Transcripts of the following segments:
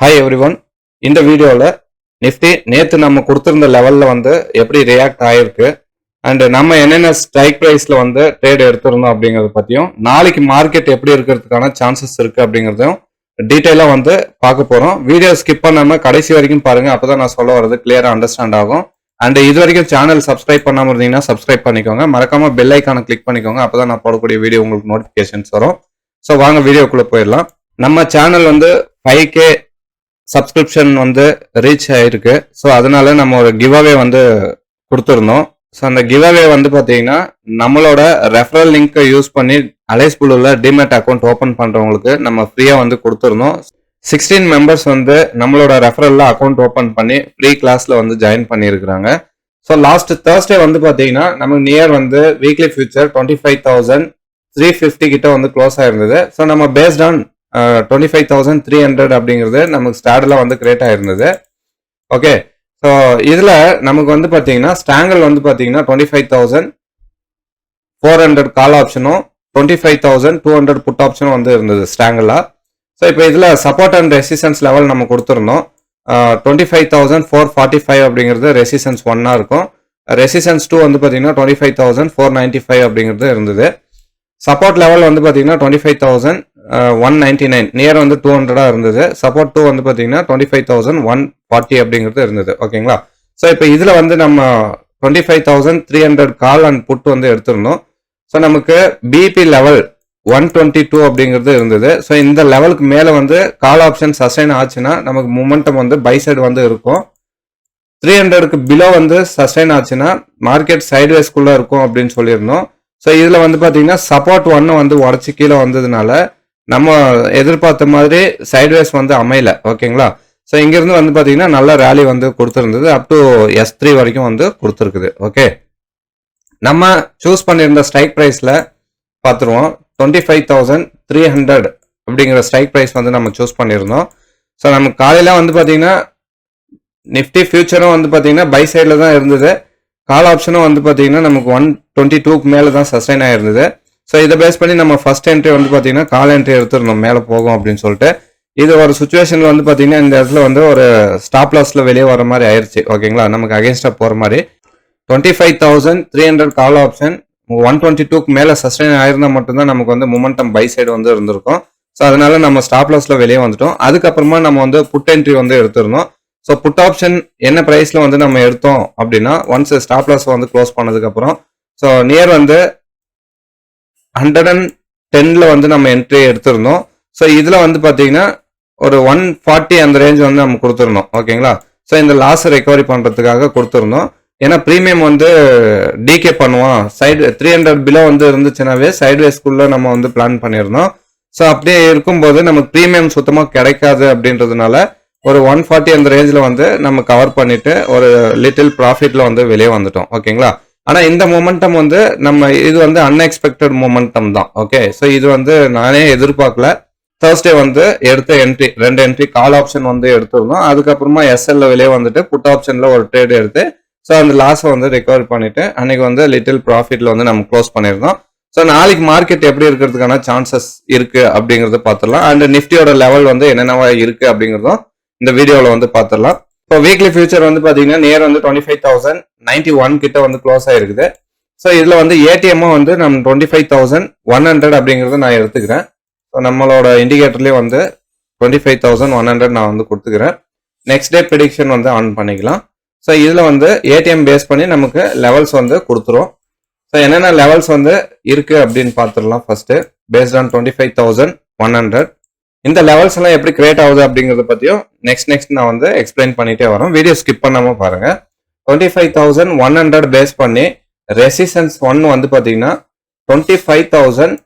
Hi every one இந்த வீடியோவில் Nifty நேற்று நம்ம கொடுத்துருந்த லெவலில் வந்து எப்படி ரியாக்ட் ஆகிருக்கு அண்டு நம்ம என்னென்ன ஸ்ட்ரைக் ப்ரைஸில் வந்து ட்ரேட் எடுத்திருந்தோம் அப்படிங்கிறத பற்றியும் நாளைக்கு மார்க்கெட் எப்படி இருக்கிறதுக்கான சான்சஸ் இருக்குது அப்படிங்கிறதையும் டீட்டெயிலாக வந்து பார்க்க போகிறோம் வீடியோ ஸ்கிப் பண்ணாமல் கடைசி வரைக்கும் பாருங்கள் அப்போ தான் நான் சொல்ல வர்றது கிளியராக அண்டர்ஸ்டாண்ட் ஆகும். அண்டு இது வரைக்கும் சேனல் சப்ஸ்கிரைப் பண்ணாமல் இருந்தீங்கன்னா சப்ஸ்கிரைப் பண்ணிக்கோங்க. மறக்காமல் பெல் ஐக்கானை கிளிக் பண்ணிக்கோங்க அப்போ தான் நான் போடக்கூடிய வீடியோ உங்களுக்கு நோட்டிஃபிகேஷன்ஸ் வரும். ஸோ வாங்க வீடியோக்குள்ளே போயிடலாம். நம்ம சேனல் வந்து ஃபைவ் கே சப்ஸ்கிரிப்ஷன் வந்து ரீச் ஆயிருக்கு. ஸோ அதனால நம்ம ஒரு கிவ்அவே வந்து கொடுத்துருந்தோம். ஸோ அந்த கிவ்அவே வந்து பார்த்தீங்கன்னா நம்மளோட ரெஃபரல் லிங்க்கை யூஸ் பண்ணி அலைஸ் புல்லுல டிமெட் அக்கௌண்ட் ஓப்பன் பண்ணுறவங்களுக்கு நம்ம ஃப்ரீயாக வந்து கொடுத்துருந்தோம். சிக்ஸ்டீன் மெம்பர்ஸ் வந்து நம்மளோட ரெஃபரல்ல அக்கௌண்ட் ஓப்பன் பண்ணி ஃப்ரீ கிளாஸில் வந்து ஜாயின் பண்ணியிருக்கிறாங்க. ஸோ லாஸ்ட் தேர்ஸ்டே வந்து பார்த்தீங்கன்னா நமக்கு நியர் வந்து weekly future twenty five thousand three fifty கிட்ட வந்து க்ளோஸ் ஆயிருந்தது. ஸோ நம்ம based on twenty five thousand three hundred அப்படிங்கிறது நமக்கு ஸ்டார்டில் வந்து கிரியேட் ஆயிருந்தது. ஓகே ஸோ இதில் நமக்கு வந்து பார்த்தீங்கன்னா ஸ்டாங்கல் வந்து பார்த்தீங்கன்னா twenty five thousand four hundred call ஆப்ஷனும் twenty five thousand two hundred put ஆப்ஷனும் வந்து இருந்தது ஸ்டாங்கலாக ஸோ இப்போ இதில் சப்போர்ட் அண்ட் ரெசிஸ்டன்ஸ் லெவல் நம்ம கொடுத்துருந்தோம் twenty five thousand four forty five அப்படிங்கிறது ரெசிஸ்டன்ஸ் ஒன்னாக இருக்கும். ரெசிஸ்டன்ஸ் டூ வந்து பார்த்தீங்கன்னா twenty five thousand four ninety five அப்படிங்கிறது இருந்தது. சப்போர்ட் லெவல் வந்து பார்த்தீங்கன்னா twenty five thousand one ninety nine near வந்து டூ ஹண்ட்ரடாக இருந்தது. சப்போர்ட் டூ வந்து பார்த்தீங்கன்னா twenty five thousand one forty அப்படிங்கிறது இருந்தது. ஓகேங்களா ஸோ இப்போ இதில் வந்து நம்ம twenty five thousand three hundred call and put வந்து எடுத்திருந்தோம். ஸோ நமக்கு PP level one twenty two அப்படிங்கிறது இருந்தது. ஸோ இந்த லெவலுக்கு மேலே வந்து கால் ஆப்ஷன் சஸ்டைன் ஆச்சுன்னா நமக்கு மூமெண்டம் வந்து பை சைடு வந்து இருக்கும். த்ரீ ஹண்ட்ரடுக்கு பிலோ வந்து சஸ்டைன் ஆச்சுன்னா மார்க்கெட் சைட்வேஸ்குள்ளே இருக்கும் அப்படின்னு சொல்லியிருந்தோம். ஸோ இதில் வந்து பார்த்தீங்கன்னா சப்போர்ட் ஒன்று வந்து உடச்சி கீழே வந்ததுனால நம்ம எதிர்பார்த்த மாதிரி சைட்வேஸ் வந்து அமையல ஓகேங்களா ஸோ இங்கேருந்து வந்து பார்த்தீங்கன்னா நல்ல ரேலி வந்து கொடுத்துருந்தது. அப் டு எஸ் த்ரீ வரைக்கும் வந்து கொடுத்துருக்குது ஓகே நம்ம சூஸ் பண்ணியிருந்த ஸ்ட்ரைக் ப்ரைஸில் பார்த்துருவோம் twenty five thousand three hundred அப்படிங்கிற ஸ்ட்ரைக் ப்ரைஸ் வந்து நம்ம சூஸ் பண்ணியிருந்தோம். ஸோ நம்ம காலையில் வந்து பார்த்தீங்கன்னா நிஃப்டி ஃபியூச்சரும் வந்து பார்த்தீங்கன்னா பை சைடில் தான் இருந்தது. கால் ஆப்ஷனும் வந்து பார்த்தீங்கன்னா நமக்கு ஒன் டுவெண்ட்டி டூக்கு மேலே தான் சஸ்டைன் ஆகிருந்தது ஸோ இதை பேஸ் பண்ணி நம்ம ஃபர்ஸ்ட் என்ட்ரி வந்து பார்த்தீங்கன்னா கால் என்ட்ரி எடுத்துருந்தோம் மேலே போகும் அப்படின்னு சொல்லிட்டு இது ஒரு சுச்சுவேஷனில் வந்து பார்த்தீங்கன்னா இந்த இடத்துல வந்து ஒரு ஸ்டாப் லாஸில் வெளியே வர மாதிரி ஆயிடுச்சு ஓகேங்களா நமக்கு அகேன்ஸ்டாக போகிற மாதிரி. Twenty five thousand three hundred call option one twenty டூக்கு மேலே சஸ்டைன் ஆயிருந்தால் மட்டும்தான் நமக்கு வந்து மொமெண்டம் பை சைடு வந்து இருந்திருக்கும். ஸோ அதனால நம்ம ஸ்டாப் லாஸில் வெளியே வந்துட்டோம். அதுக்கப்புறமா நம்ம வந்து புட் என்ட்ரி வந்து எடுத்திருந்தோம் ஸோ புட் ஆப்ஷன் என்ன ப்ரைஸில் வந்து நம்ம எடுத்தோம் அப்படின்னா ஒன்ஸ் ஸ்டாப் லாஸ் வந்து க்ளோஸ் பண்ணதுக்கப்புறம் ஸோ நியர் வந்து ஹண்ட்ரட் அண்ட் டெனில் வந்து நம்ம என்ட்ரி எடுத்திருந்தோம். ஸோ இதில் வந்து பார்த்தீங்கன்னா ஒரு ஒன் ஃபார்ட்டி அந்த ரேஞ்ச் வந்து நம்ம கொடுத்துருந்தோம். ஓகேங்களா? ஸோ இந்த லாஸ் ரெக்கவரி பண்ணுறதுக்காக கொடுத்துருந்தோம். ஏன்னா ப்ரீமியம் வந்து டிகே பண்ணுவோம் சைடு த்ரீ ஹண்ட்ரட் பிலோ வந்து இருந்துச்சுனாவே சைட்வேஸ்குள்ளே நம்ம வந்து பிளான் பண்ணியிருந்தோம் ஸோ அப்படியே இருக்கும்போது நமக்கு ப்ரீமியம் சுத்தமாக கிடைக்காது அப்படின்றதுனால ஒரு ஒன் ஃபார்ட்டி அந்த ரேஞ்சில் வந்து நம்ம கவர் பண்ணிவிட்டு ஒரு லிட்டில் ப்ராஃபிட்டில் வந்து வெளியே வந்துட்டோம். ஓகேங்களா? ஆனால் இந்த மொமெண்டம் வந்து நம்ம இது வந்து அன்எக்ஸ்பெக்டட் மொமெண்டம் தான் ஓகே ஸோ இது வந்து நானே எதிர்பார்க்கல. தேர்ஸ்டே வந்து எடுத்த என்ட்ரி ரெண்டு என்ட்ரி கால் ஆப்ஷன் வந்து எடுத்துருந்தோம். அதுக்கப்புறமா எஸ்எல்ல வெளியே வந்துட்டு புட் ஆப்ஷனில் ஒரு ட்ரேட் எடுத்து ஸோ அந்த லாஸை வந்து ரெக்கவர் பண்ணிட்டு அன்னைக்கு வந்து லிட்டில் ப்ராஃபிட்ல வந்து நம்ம க்ளோஸ் பண்ணியிருந்தோம் ஸோ நாளைக்கு மார்க்கெட் எப்படி இருக்கிறதுக்கான சான்சஸ் இருக்கு அப்படிங்கிறத பார்த்துடலாம். அண்ட் நிஃப்டியோட லெவல் வந்து என்னென்னவா இருக்கு அப்படிங்கிறதும் இந்த வீடியோவில் வந்து பார்த்துடலாம். இப்போ வீக்லி ஃபியூச்சர் வந்து பார்த்தீங்கன்னா நியர் வந்து twenty five thousand ninety one கிட்ட வந்து க்ளோஸ் ஆயிருக்குது. ஸோ இதில் வந்து ஏடிஎம்மும் வந்து நம்ம twenty five thousand one hundred அப்படிங்கிறத நான் எடுத்துக்கிறேன். ஸோ நம்மளோட இண்டிகேட்டர்லேயே வந்து twenty five thousand one hundred நான் வந்து கொடுத்துக்கிறேன். நெக்ஸ்ட் டே ப்ரிடிக்ஷன் வந்து ஆன் பண்ணிக்கலாம். ஸோ இதில் வந்து ஏடிஎம் பேஸ் பண்ணி நமக்கு லெவல்ஸ் வந்து கொடுத்துரும். ஸோ என்னென்ன லெவல்ஸ் வந்து இருக்குது அப்படின்னு பார்த்துடலாம் first based on twenty five thousand one hundred இந்த லெவல்ஸ் எல்லாம் எப்படி கிரியேட் ஆகுது அப்படிங்கறத பத்தியும் நெக்ஸ்ட் நெக்ஸ்ட் நான் வந்து எக்ஸ்பிளைன் பண்ணிட்டே வரோம். வீடியோ ஸ்கிப் பண்ணாம பாருங்க. Twenty five thousand one hundred base பண்ணி ரெசிஸ்டன்ஸ் ஒன் வந்து பாத்தீங்கன்னா twenty five thousand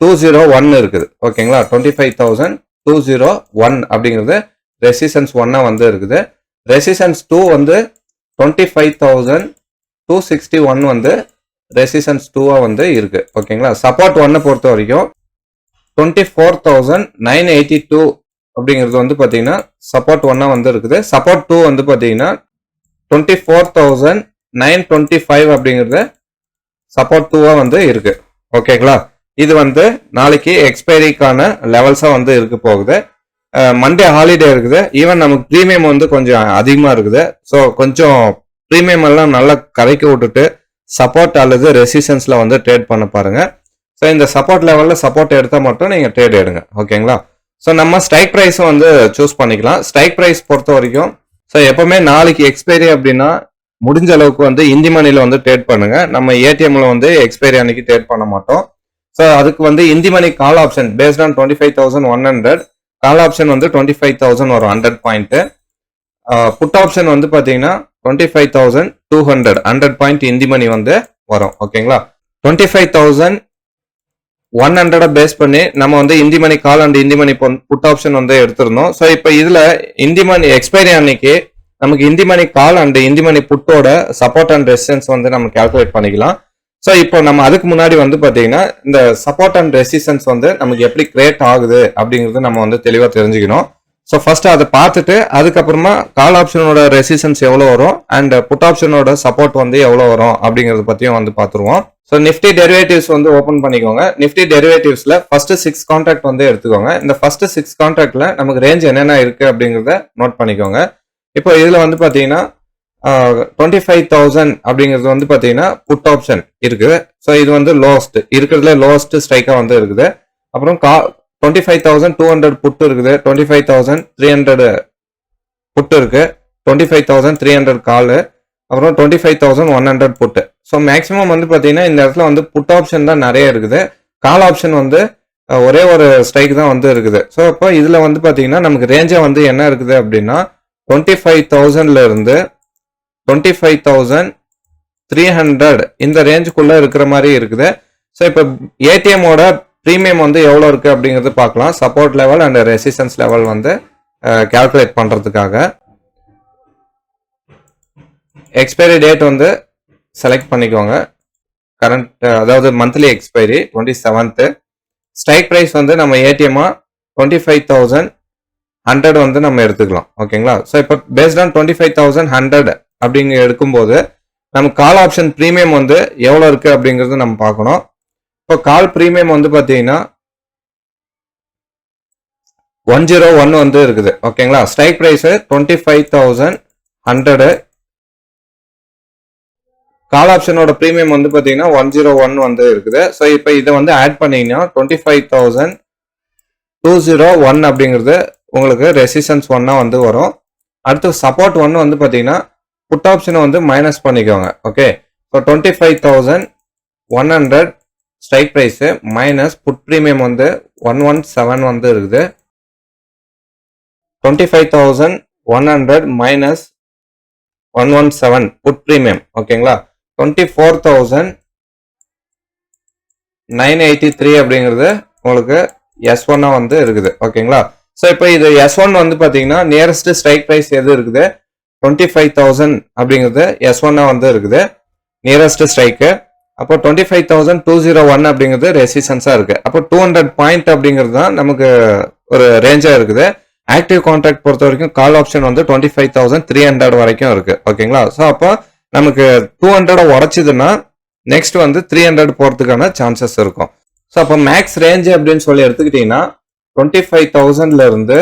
two zero one இருக்குது. ஓகேங்களா twenty five thousand two zero one அப்படிங்கிறது ரெசிஸ்டன்ஸ் ஒன்னா வந்து இருக்குது. ரெசிஸ்டன்ஸ் டூ வந்து twenty five thousand two sixty one வந்து ரெசிஸ்டன்ஸ் டூவா வந்து இருக்கு. ஓகேங்களா சப்போர்ட் ஒன்னை பொறுத்த வரைக்கும் twenty four thousand nine eighty two அப்படிங்கிறது வந்து பார்த்தீங்கன்னா சப்போர்ட் ஒன்னாக வந்து இருக்குது சப்போர்ட் டூ வந்து பார்த்தீங்கன்னா twenty four thousand nine twenty five அப்படிங்கிறது சப்போர்ட் டூவாக வந்து இருக்கு. ஓகேங்களா இது வந்து நாளைக்கு எக்ஸ்பைரிக்கான லெவல்ஸாக வந்து இருக்க போகுது. மண்டே ஹாலிடே இருக்குது. ஈவன் நமக்கு ப்ரீமியம் வந்து கொஞ்சம் அதிகமாக இருக்குது. ஸோ கொஞ்சம் ப்ரீமியம் எல்லாம் நல்லா கரைக்க விட்டுட்டு சப்போர்ட் அல்லது ரெசிஸ்டன்ஸில் வந்து ட்ரேட் பண்ண பாருங்கள் ஸோ இந்த சப்போர்ட் லெவலில் சப்போர்ட் எடுத்தால் மட்டும் நீங்கள் ட்ரேட் எடுங்க. ஓகேங்களா ஸோ நம்ம ஸ்ட்ரைக் ப்ரைஸும் வந்து சூஸ் பண்ணிக்கலாம். ஸ்ட்ரைக் ப்ரைஸ் பொறுத்த வரைக்கும் ஸோ எப்போவுமே நாளைக்கு எக்ஸ்பைரி அப்படின்னா முடிஞ்ச அளவுக்கு வந்து இந்தி மணியில் வந்து ட்ரேட் பண்ணுங்க. நம்ம ஏடிஎம்ல வந்து எக்ஸ்பைரி அன்னைக்கு ட்ரேட் பண்ண மாட்டோம். ஸோ அதுக்கு வந்து in the money call option based on twenty five thousand one hundred call option வந்து டுவெண்ட்டி ஃபைவ் தௌசண்ட் வரும் ஹண்ட்ரட் பாயிண்ட்டு புட் ஆப்ஷன் வந்து பார்த்தீங்கன்னா twenty five thousand two hundred hundred point in the money வந்து வரும். ஓகேங்களா twenty five thousand one hundred base பண்ணி நம்ம வந்து in the money call and in the money put option வந்து எடுத்திருந்தோம். ஸோ இப்போ இதுல இந்தி மணி எக்ஸ்பைரி அன்னைக்கு நமக்கு in the money call and in the money புட்டோட support and resistance வந்து நம்ம கால்குலேட் பண்ணிக்கலாம். ஸோ இப்போ நம்ம அதுக்கு முன்னாடி வந்து பார்த்தீங்கன்னா இந்த சப்போர்ட் அண்ட் ரெசிஸ்டன்ஸ் வந்து நமக்கு எப்படி கிரியேட் ஆகுது அப்படிங்கிறது நம்ம வந்து தெளிவாக தெரிஞ்சுக்கணும். ஸோ ஃபர்ஸ்ட் அதை பார்த்துட்டு அதுக்கப்புறமா கால் ஆப்ஷனோட ரெசிஸ்டன்ஸ் எவ்வளோ வரும்? அண்ட் புட் ஆப்ஷனோட சப்போர்ட் வந்து எவ்வளோ வரும்? அப்படிங்கிறத பற்றியும் வந்து பார்த்துருவோம். ஸோ நிஃப்டி டெரிவேட்டிவ்ஸ் வந்து ஓப்பன் பண்ணிக்கோங்க. நிஃப்டி டெரிவேட்டிவ்ஸ்ல ஃபர்ஸ்ட் சிக்ஸ் கான்ட்ராக்ட் வந்து எடுத்துக்கோங்க. இந்த ஃபர்ஸ்ட் சிக்ஸ் கான்ட்ராக்ட்ல நமக்கு ரேஞ்ச் என்னென்ன இருக்கு அப்படிங்கிறத நோட் பண்ணிக்கோங்க. இப்போ இதில் வந்து பார்த்தீங்கன்னா டுவெண்ட்டி ஃபைவ் தௌசண்ட் அப்படிங்கிறது வந்து பார்த்தீங்கன்னா புட் ஆப்ஷன் இருக்குது ஸோ இது வந்து லோவஸ்ட் இருக்கிறதுல லோவஸ்ட் ஸ்ட்ரைக்காக வந்து இருக்குது. அப்புறம் கா twenty five thousand two hundred put இருக்குது. Twenty five thousand three hundred put இருக்குது twenty five thousand three hundred call. அப்புறம் twenty five thousand one hundred put. So maximum வந்து பார்த்தீங்கன்னா இந்த இடத்துல வந்து புட் ஆப்ஷன் தான் நிறைய இருக்குது. கால் ஆப்ஷன் வந்து ஒரே ஒரு ஸ்ட்ரைக் தான் வந்து இருக்குது. ஸோ இப்போ இதில் வந்து பார்த்தீங்கன்னா நமக்கு ரேஞ்சாக வந்து என்ன இருக்குது அப்படின்னா டுவெண்ட்டி ஃபைவ் தௌசண்ட்ல இருந்து twenty five thousand three hundred இந்த ரேஞ்சுக்குள்ளே இருக்கிற மாதிரி இருக்குது. ஸோ இப்போ ஏடிஎம்மோட ப்ரீமியம் வந்து எவ்வளோ இருக்குது அப்படிங்கிறது பார்க்கலாம். Support level and resistance level வந்து கால்குலேட் பண்ணுறதுக்காக எக்ஸ்பைரி டேட் வந்து செலக்ட் பண்ணிக்கோங்க. கரண்ட் அதாவது monthly expiry twenty seventh strike price வந்து நம்ம ஏடிஎம்மாக டுவெண்ட்டி ஃபைவ் தௌசண்ட் ஹண்ட்ரட் வந்து நம்ம எடுத்துக்கலாம். ஓகேங்களா ஸோ இப்போ based on twenty five thousand hundred அப்படிங்க எடுக்கும்போது நம்ம கால் ஆப்ஷன் ப்ரீமியம் வந்து எவ்வளோ இருக்குது அப்படிங்கிறது நம்ம பார்க்கணும். இப்போ கால் ப்ரீமியம் வந்து பார்த்தீங்கன்னா ஒன் ஜீரோ ஒன் வந்து இருக்குது. ஓகேங்களா strike price twenty five thousand hundred call ஆப்ஷனோட premium வந்து பார்த்தீங்கன்னா ஒன் ஜீரோ ஒன் வந்து இருக்குது. ஸோ இப்போ இதை வந்து ஆட் பண்ணீங்கன்னா twenty five thousand two zero one அப்படிங்கிறது உங்களுக்கு ரெசிஸ்டன்ஸ் ஒன்னாக வந்து வரும். அடுத்து சப்போர்ட் ஒன் வந்து பார்த்தீங்கன்னா புட் ஆப்ஷனை வந்து மைனஸ் பண்ணிக்கோங்க. Okay so twenty five thousand one hundred strike price minus put premium வந்து ஒன் ஒன் செவன் வந்து இருக்குது. Twenty five thousand one hundred minus one one seven put premium ஓகேங்களா twenty four thousand nine eighty three அப்படிங்கிறது உங்களுக்கு S ஒன்னாக வந்து இருக்குது. ஓகேங்களா ஸோ இப்போ இது எஸ் ஒன் வந்து பார்த்தீங்கன்னா நியரஸ்ட் ஸ்ட்ரைக் ப்ரைஸ் எது இருக்குது? டுவெண்ட்டி ஃபைவ் தௌசண்ட் அப்படிங்கிறது எஸ் ஒன்னாக வந்து இருக்குது. நியரஸ்ட் ஸ்ட்ரைக்கு அப்போ twenty five thousand two zero one அப்படிங்கிறது ரெசிஸ்டன்ஸாக இருக்குது அப்போ டூ ஹண்ட்ரட் பாயிண்ட் அப்படிங்கிறது தான் நமக்கு ஒரு ரேஞ்சாக இருக்குது. ஆக்டிவ் கான்ட்ராக்ட் பொறுத்த வரைக்கும் கால் ஆப்ஷன் வந்து twenty five thousand three hundred வரைக்கும் இருக்குது ஓகேங்களா? ஸோ அப்போ நமக்கு டூ ஹண்ட்ரட் உடச்சிதுன்னா நெக்ஸ்ட் வந்து த்ரீ ஹண்ட்ரட் போகிறதுக்கான சான்சஸ் இருக்கும். ஸோ அப்போ மேக்ஸ் ரேஞ்ச் அப்படின்னு சொல்லி எடுத்துக்கிட்டிங்கன்னா டுவெண்ட்டி ஃபைவ் தௌசண்ட்லேருந்து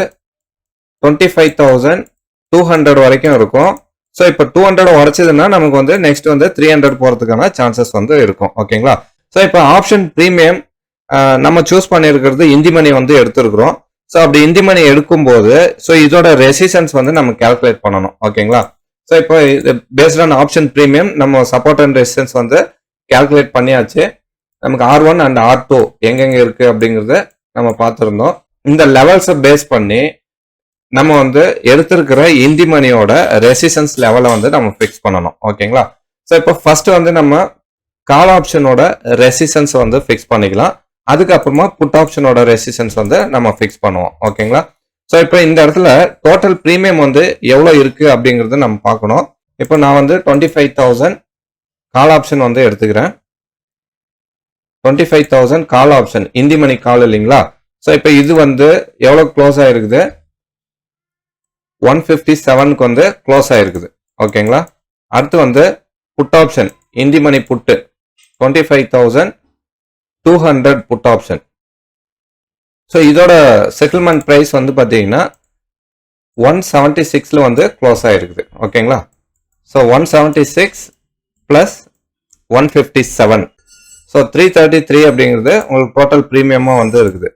twenty five thousand two hundred வரைக்கும் இருக்கும். ஸோ இப்போ டூ ஹண்ட்ரட் உடச்சதுன்னா நமக்கு வந்து நெக்ஸ்ட் வந்து த்ரீ ஹண்ட்ரட் போகிறதுக்கான சான்சஸ் வந்து இருக்கும். ஓகேங்களா ஸோ இப்போ ஆப்ஷன் ப்ரீமியம் நம்ம சூஸ் பண்ணியிருக்கிறது இந்தி மணி வந்து எடுத்திருக்கிறோம். ஸோ அப்படி இந்தி மணி எடுக்கும்போது ஸோ இதோட ரெசிஸ்டன்ஸ் வந்து நம்ம கால்குலேட் பண்ணணும். ஓகேங்களா ஸோ இப்போ பேஸ்ட் ஆன் ஆப்ஷன் ப்ரீமியம் நம்ம சப்போர்ட் அண்ட் ரெசிஸ்டன்ஸ் வந்து கால்குலேட் பண்ணியாச்சு. நமக்கு R one and R two எங்கெங்கே இருக்குது அப்படிங்கிறத நம்ம பார்த்துருந்தோம். இந்த லெவல்ஸை பேஸ் பண்ணி நம்ம வந்து எடுத்திருக்கிற இந்தி மணியோட ரெசிஸ்டன்ஸ் லெவலை வந்து நம்ம ஃபிக்ஸ் பண்ணணும். ஓகேங்களா? ஸோ இப்போ ஃபர்ஸ்ட் வந்து நம்ம கால் ஆப்ஷனோட ரெசிஸ்டன்ஸ் வந்து ஃபிக்ஸ் பண்ணிக்கலாம். அதுக்கப்புறமா புட் ஆப்ஷனோட ரெசிஸ்டன்ஸ் வந்து நம்ம ஃபிக்ஸ் பண்ணுவோம். ஓகேங்களா? ஸோ இப்போ இந்த இடத்துல டோட்டல் ப்ரீமியம் வந்து எவ்வளோ இருக்குது அப்படிங்கிறத நம்ம பார்க்கணும். இப்போ நான் வந்து twenty five thousand call option வந்து எடுத்துக்கிறேன். Twenty five thousand call option in the money call இல்லைங்களா? ஸோ இப்போ இது வந்து எவ்வளோ க்ளோஸ் ஆகிருக்குது ஒன் ஃபிஃப்டி செவனுக்கு வந்து க்ளோஸ் ஆயிருக்குது. ஓகேங்களா அடுத்து வந்து put option in the money put twenty five thousand two hundred put option so இதோட செட்டில்மெண்ட் ப்ரைஸ் வந்து பார்த்தீங்கன்னா ஒன் செவன்ட்டி சிக்ஸில் வந்து க்ளோஸ் ஆகிருக்குது ஓகேங்களா so one seventy six plus one fifty seven so three thirty three அப்படிங்கிறது உங்களுக்கு total ப்ரீமியமாக வந்து இருக்குது.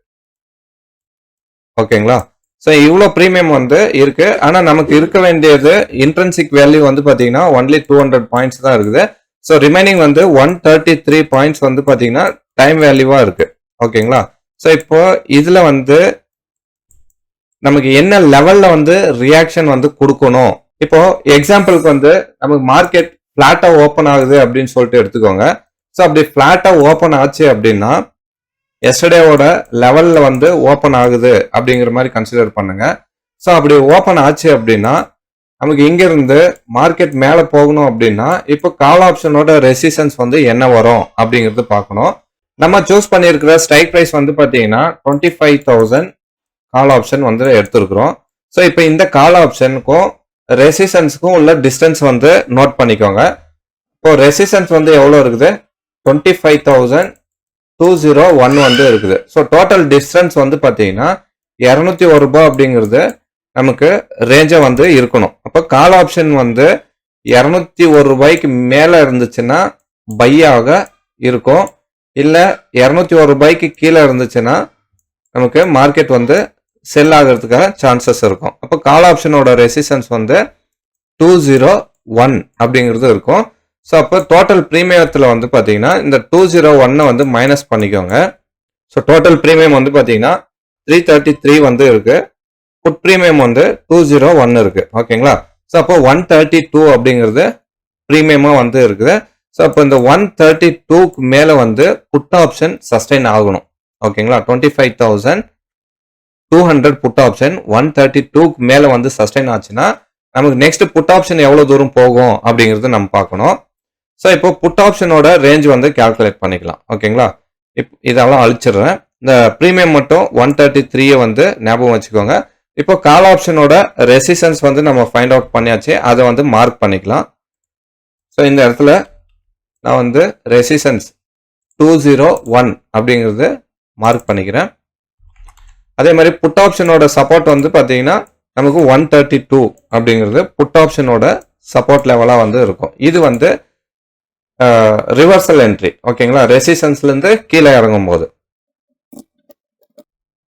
ஓகேங்களா ஸோ இவ்வளோ ப்ரீமியம் வந்து இருக்குது ஆனால் நமக்கு இருக்க வேண்டியது இன்ட்ரென்சிக் வேல்யூ வந்து பார்த்தீங்கன்னா ஒன்லி டூ ஹண்ட்ரட் பாயிண்ட்ஸ் தான் இருக்குது. ஸோ ரிமைனிங் வந்து ஒன் தேர்ட்டி த்ரீ பாயிண்ட்ஸ் வந்து பார்த்தீங்கன்னா டைம் வேல்யூவாக இருக்குது ஓகேங்களா ஸோ இப்போ இதில் வந்து நமக்கு என்ன லெவலில் வந்து ரியாக்ஷன் வந்து கொடுக்கணும்? இப்போ எக்ஸாம்பிளுக்கு வந்து நமக்கு மார்க்கெட் ஃப்ளாட்டாக ஓப்பன் ஆகுது அப்படின்னு சொல்லிட்டு எடுத்துக்கோங்க. ஸோ அப்படி ஃப்ளாட்டாக ஓப்பன் ஆச்சு அப்படின்னா எஸ்டர்டேவோட லெவலில் வந்து ஓப்பன் ஆகுது அப்படிங்கிற மாதிரி கன்சிடர் பண்ணுங்க. ஸோ அப்படி ஓப்பன் ஆச்சு அப்படின்னா நமக்கு இங்கேருந்து மார்க்கெட் மேலே போகணும் அப்படின்னா இப்போ கால் ஆப்ஷனோட ரெசிஸ்டன்ஸ் வந்து என்ன வரும் அப்படிங்கிறது பார்க்கணும். நம்ம சூஸ் பண்ணியிருக்கிற ஸ்ட்ரைக் ப்ரைஸ் வந்து பார்த்தீங்கன்னா twenty five thousand call option வந்து எடுத்துருக்குறோம். ஸோ இப்போ இந்த கால் ஆப்ஷனுக்கும் ரெசிஸ்டன்ஸுக்கும் உள்ள டிஸ்டன்ஸ் வந்து நோட் பண்ணிக்கோங்க. இப்போ ரெசிஸ்டன்ஸ் வந்து எவ்வளோ இருக்குது? Twenty five thousand two zero one வந்து இருக்குது. ஸோ டோட்டல் டிஸ்டன்ஸ் வந்து பார்த்தீங்கன்னா இரநூத்தி ஒரு ரூபாய் அப்படிங்கிறது நமக்கு ரேஞ்சாக வந்து இருக்கணும். அப்போ கால் ஆப்ஷன் வந்து இரநூத்தி ஒரு ரூபாய்க்கு மேலே இருந்துச்சுன்னா பையாக இருக்கும். இல்லை இரநூத்தி ஒரு ரூபாய்க்கு கீழே இருந்துச்சுன்னா நமக்கு மார்க்கெட் வந்து செல் ஆகிறதுக்கான சான்சஸ் இருக்கும். அப்போ கால் ஆப்ஷனோட ரெசிஸ்டன்ஸ் வந்து டூ ஜீரோ ஒன் அப்படிங்கிறது இருக்கும். ஸோ அப்போ டோட்டல் ப்ரீமியத்தில் வந்து பார்த்தீங்கன்னா இந்த டூ ஜீரோ ஒன்னை வந்து மைனஸ் பண்ணிக்கோங்க. ஸோ டோட்டல் ப்ரீமியம் வந்து பார்த்தீங்கன்னா த்ரீ தேர்ட்டி த்ரீ வந்து இருக்கு. புட் ப்ரீமியம் வந்து டூ ஜீரோ ஒன் இருக்கு. ஓகேங்களா ஸோ அப்போ ஒன் தேர்ட்டி டூ அப்படிங்கிறது ப்ரீமியமாக வந்து இருக்குது. ஸோ அப்போ இந்த ஒன் தேர்ட்டி டூக்கு மேலே வந்து புட் ஆப்ஷன் சஸ்டைன் ஆகணும். ஓகேங்களா twenty five thousand two hundred put option one thirty டூக்கு மேலே வந்து சஸ்டைன் ஆச்சுன்னா நமக்கு நெக்ஸ்ட் புட் ஆப்ஷன் எவ்வளோ தூரம் போகும் அப்படிங்கிறது நம்ம பார்க்கணும். ஸோ இப்போ புட் ஆப்ஷனோட ரேஞ்ச் வந்து கால்குலேட் பண்ணிக்கலாம். ஓகேங்களா இப் இதெல்லாம் அழிச்சிடுறேன். இந்த ப்ரீமியம் மட்டும் ஒன் தேர்ட்டி த்ரீயை வந்து ஞாபகம் வச்சுக்கோங்க. இப்போ கால் ஆப்ஷனோட ரெசிஸ்டன்ஸ் வந்து நம்ம ஃபைண்ட் அவுட் பண்ணியாச்சு. அதை வந்து மார்க் பண்ணிக்கலாம். ஸோ இந்த இடத்துல நான் வந்து ரெசிஸ்டன்ஸ் டூ ஜீரோ ஒன் அப்படிங்கிறது மார்க் பண்ணிக்கிறேன். அதே மாதிரி புட் ஆப்ஷனோட சப்போர்ட் வந்து பார்த்தீங்கன்னா நமக்கு ஒன் தேர்ட்டி டூ அப்படிங்கிறது புட் ஆப்ஷனோட சப்போர்ட் லெவலாக வந்து இருக்கும். இது வந்து ரிவர்சல் என்ட்ரி ஓகேங்களா ரெசிஸ்டன்ஸ்லேருந்து கீழே இறங்கும் போது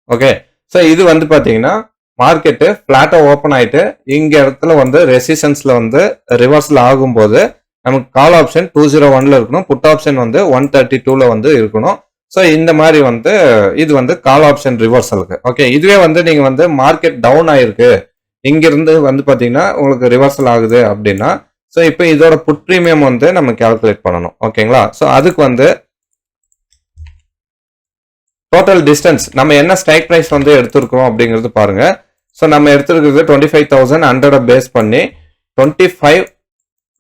ஓகே ஸோ இது வந்து பார்த்தீங்கன்னா மார்க்கெட்டு ஃப்ளாட்டாக ஓப்பன் ஆகிட்டு இங்கே இடத்துல வந்து ரெசிஸ்டன்ஸில் வந்து ரிவர்சல் ஆகும்போது நமக்கு கால் ஆப்ஷன் டூ ஜீரோ ஒன்ல இருக்கணும். புட் ஆப்ஷன் வந்து ஒன் தேர்ட்டி டூவில் வந்து இருக்கணும். ஸோ இந்த மாதிரி வந்து இது வந்து கால் ஆப்ஷன் ரிவர்சலுக்கு ஓகே இதுவே வந்து நீங்கள் வந்து மார்க்கெட் டவுன் ஆகிருக்கு இங்கிருந்து வந்து பார்த்தீங்கன்னா உங்களுக்கு ரிவர்சல் ஆகுது அப்படின்னா ஸோ இப்போ இதோட புட் ப்ரீமியம் வந்து நம்ம கால்குலேட் பண்ணணும். ஓகேங்களா ஸோ அதுக்கு வந்து டோட்டல் டிஸ்டன்ஸ் நம்ம என்ன ஸ்ட்ரைக் ப்ரைஸ் வந்து எடுத்துருக்கோம் அப்படிங்கிறது பாருங்க. ஸோ நம்ம எடுத்திருக்கிறது டுவெண்ட்டி ஃபைவ் தௌசண்ட் ஹண்ட்ரடை பேஸ் பண்ணி டுவெண்ட்டி ஃபைவ்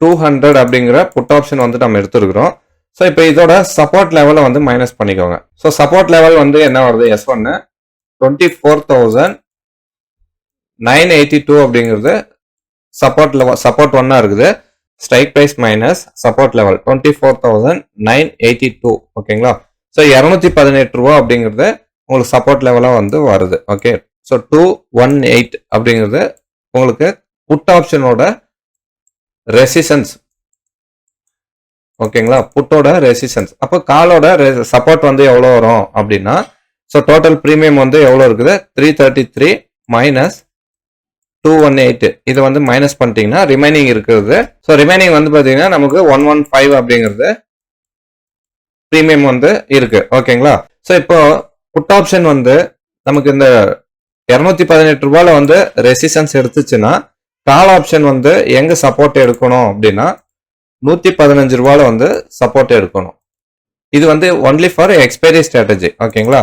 டூ ஹண்ட்ரட் அப்படிங்கிற புட் ஆப்ஷன் வந்து நம்ம எடுத்துருக்குறோம். ஸோ இப்போ இதோட சப்போர்ட் லெவலை வந்து மைனஸ் பண்ணிக்கோங்க. ஸோ சப்போர்ட் லெவல் வந்து என்ன வருது? எஸ் ஒன்னு twenty four thousand nine eighty two அப்படிங்கிறது சப்போர்ட் லெவல் சப்போர்ட் ஒன்னா இருக்குது. Strike price minus support level twenty four thousand nine eighty two ஓகேங்களா ஸோ இரநூத்தி பதினெட்டு ரூபா அப்படிங்கிறது உங்களுக்கு சப்போர்ட் லெவலாக வந்து வருது okay so two one eight அப்படிங்கிறது உங்களுக்கு புட் ஆப்ஷனோட ரெசிசன்ஸ் ஓகேங்களா புட்டோட ரெசிஸ்டன்ஸ் அப்போ காலோட சப்போர்ட் வந்து எவ்வளோ வரும் அப்படின்னா ஸோ டோட்டல் ப்ரீமியம் வந்து எவ்வளோ இருக்குது? Three thirty three minus two one eight இதை வந்து மைனஸ் பண்ணிட்டீங்கன்னா ரிமைனிங் இருக்கிறது. ஸோ ரிமைனிங் வந்து பார்த்தீங்கன்னா நமக்கு ஒன் ஒன் ஃபைவ் அப்படிங்கிறது ப்ரீமியம் வந்து இருக்கு. ஓகேங்களா ஸோ இப்போ புட் ஆப்ஷன் வந்து நமக்கு இந்த இரநூத்தி பதினெட்டு ரூபாயில வந்து ரெசிஸ்டன்ஸ் எடுத்துச்சுன்னா கால் ஆப்ஷன் வந்து எங்க சப்போர்ட் எடுக்கணும் அப்படின்னா நூத்தி பதினஞ்சு ரூபாயில வந்து சப்போர்ட் எடுக்கணும். இது வந்து ஒன்லி ஃபார் எக்ஸ்பைரி ஸ்ட்ராட்டஜி ஓகேங்களா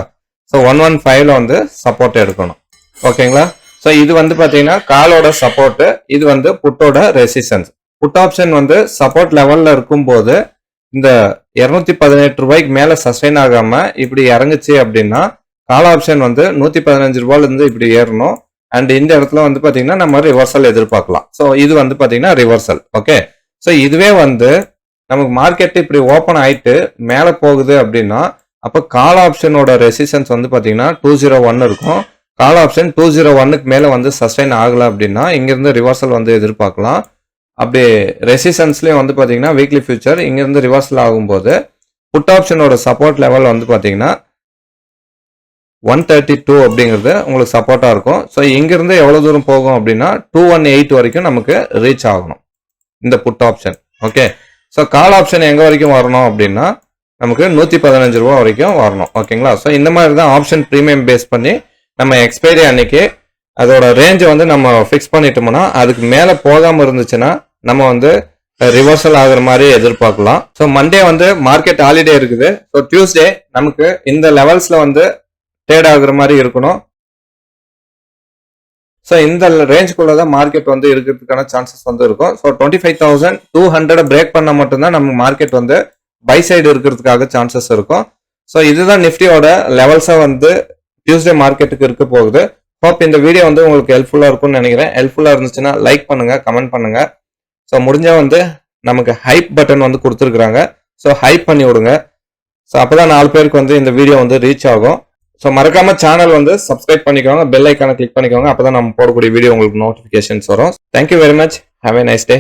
ஸோ ஒன் ஒன் ஃபைவ்ல வந்து சப்போர்ட் எடுக்கணும். ஓகேங்களா ஸோ இது வந்து பார்த்தீங்கன்னா காலோட சப்போர்ட்டு இது வந்து புட்டோட ரெசிஸ்டன்ஸ் புட் ஆப்ஷன் வந்து சப்போர்ட் லெவலில் இருக்கும்போது இந்த இரநூத்தி பதினெட்டு ரூபாய்க்கு மேலே சஸ்டைன் ஆகாமல் இப்படி இறங்குச்சு அப்படின்னா கால் ஆப்ஷன் வந்து நூற்றி பதினஞ்சு ரூபாயிலேருந்து இப்படி ஏறணும். அண்ட் இந்த இடத்துல வந்து பார்த்தீங்கன்னா நம்ம ரிவர்சல் எதிர்பார்க்கலாம். ஸோ இது வந்து பார்த்தீங்கன்னா ரிவர்சல் ஓகே ஸோ இதுவே வந்து நமக்கு மார்க்கெட் இப்படி ஓப்பன் ஆயிட்டு மேலே போகுது அப்படின்னா அப்போ கால் ஆப்ஷனோட ரெசிஸ்டன்ஸ் வந்து பார்த்தீங்கன்னா டூ ஜீரோ ஒன் இருக்கும். கால் ஆப்ஷன் டூ ஜீரோ ஒன்னுக்கு மேலே வந்து சஸ்டைன் ஆகலை அப்படின்னா இங்கேருந்து ரிவர்சல் வந்து எதிர்பார்க்கலாம். அப்படி ரெசிஸ்டன்ஸ்லேயும் வந்து பார்த்தீங்கன்னா வீக்லி ஃபியூச்சர் இங்கேருந்து ரிவர்சல் ஆகும்போது புட் ஆப்ஷனோட சப்போர்ட் லெவல் வந்து பார்த்தீங்கன்னா ஒன் தேர்ட்டி டூ அப்படிங்கிறது உங்களுக்கு சப்போர்ட்டாக இருக்கும். ஸோ இங்கேருந்து எவ்வளோ தூரம் போகும் அப்படின்னா டூ ஒன் எயிட் வரைக்கும் நமக்கு ரீச் ஆகணும். இந்த put option okay so call option எங்கே வரைக்கும் வரணும் அப்படின்னா நமக்கு நூற்றி பதினஞ்சு ரூபா வரைக்கும் வரணும். ஓகேங்களா ஸோ இந்த மாதிரி தான் ஆப்ஷன் ப்ரீமியம் பேஸ் பண்ணி நம்ம எக்ஸ்பைரி அன்னைக்கு அதோட ரேஞ்சை வந்து நம்ம ஃபிக்ஸ் பண்ணிட்டோம்னா அதுக்கு மேலே போகாமல் இருந்துச்சுன்னா நம்ம வந்து ரிவர்சல் ஆகுற மாதிரி எதிர்பார்க்கலாம். ஸோ மண்டே வந்து மார்க்கெட் ஹாலிடே இருக்குது. ஸோ டியூஸ்டே நமக்கு இந்த லெவல்ஸில் வந்து ட்ரேட் ஆகுற மாதிரி இருக்கணும். ஸோ இந்த ரேஞ்சுக்குள்ள தான் மார்க்கெட் வந்து இருக்கிறதுக்கான சான்சஸ் வந்து இருக்கும். So twenty five thousand two hundred break பண்ண மட்டும்தான் நம்ம மார்க்கெட் வந்து பை சைடு இருக்கிறதுக்காக சான்சஸ் இருக்கும். ஸோ இதுதான் நிஃப்டியோட லெவல்ஸாக வந்து டியூஸ்டே மார்க்கெட்டுக்கு இருக்க போகுது. ஹோப் இந்த வீடியோ வந்து உங்களுக்கு ஹெல்ப்ஃபுல்லாக இருக்கும்னு நினைக்கிறேன். ஹெல்ப்ஃபுல்லாக இருந்துச்சுன்னா லைக் பண்ணுங்க கமெண்ட் பண்ணுங்க. ஸோ முடிஞ்சால் வந்து நமக்கு ஹைப் பட்டன் வந்து கொடுத்துருக்குறாங்க. ஸோ ஹைப் பண்ணி விடுங்க. ஸோ அப்போதான் நாலு பேருக்கு வந்து இந்த வீடியோ வந்து ரீச் ஆகும். ஸோ மறக்காம சேனல் வந்து சப்ஸ்கிரைப் பண்ணிக்கோங்க. பெல் ஐக்கானை கிளிக் பண்ணிக்கோங்க. அப்பதான் நம்ம போடக்கூடிய வீடியோ உங்களுக்கு நோட்டிஃபிகேஷன்ஸ் வரும். Thank you very much have a nice day